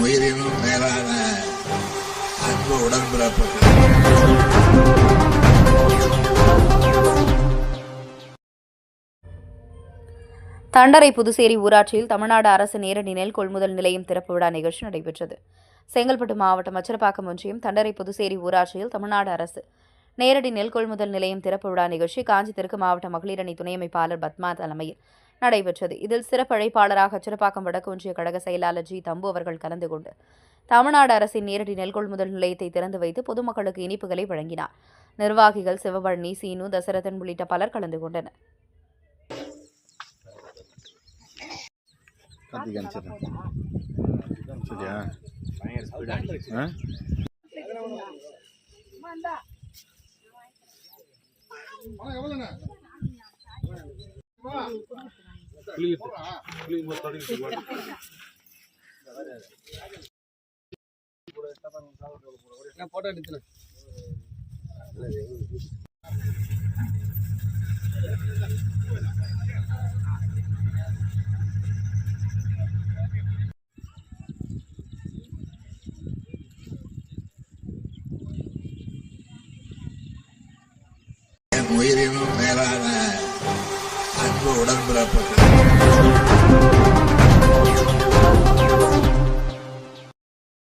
உயிரினும் மேலான அன்பு உடன்பிறப்பு தண்டரை புதுச்சேரி ஊராட்சியில் தமிழ்நாடு அரசு நேரடி நெல் கொள்முதல் நிலையம் திறப்பு விழா நிகழ்ச்சி நடைபெற்றது. செங்கல்பட்டு மாவட்டம் அச்சரப்பாக்கம் ஒன்றியம் தண்டரை புதுச்சேரி ஊராட்சியில் தமிழ்நாடு அரசு நேரடி நெல் கொள்முதல் நிலையம் திறப்பு விழா நிகழ்ச்சி காஞ்சி தெற்கு மாவட்ட மகளிர் அணி துணை அமைப்பாளர் பத்மா தலைமையில் நடைபெற்றது. இதில் சிறப்பு அழைப்பாளராக வடக்கு ஒன்றிய கழக செயலாளர் ஜி. தம்பு அவர்கள் கலந்து கொண்டு தமிழ்நாடு அரசின் நேரடி நெல் கொள்முதல் நிலையத்தை திறந்து வைத்து பொதுமக்களுக்கு இனிப்புகளை வழங்கினார். நிர்வாகிகள் சிவபழனி சீனு தசரதன் உள்ளிட்ட பலர் கலந்து கொண்டனர். வணக்கம் போட்டோ எடுத்துனேன் உயிரினும் மேலான அன்பு உடன்பிறப்புகள்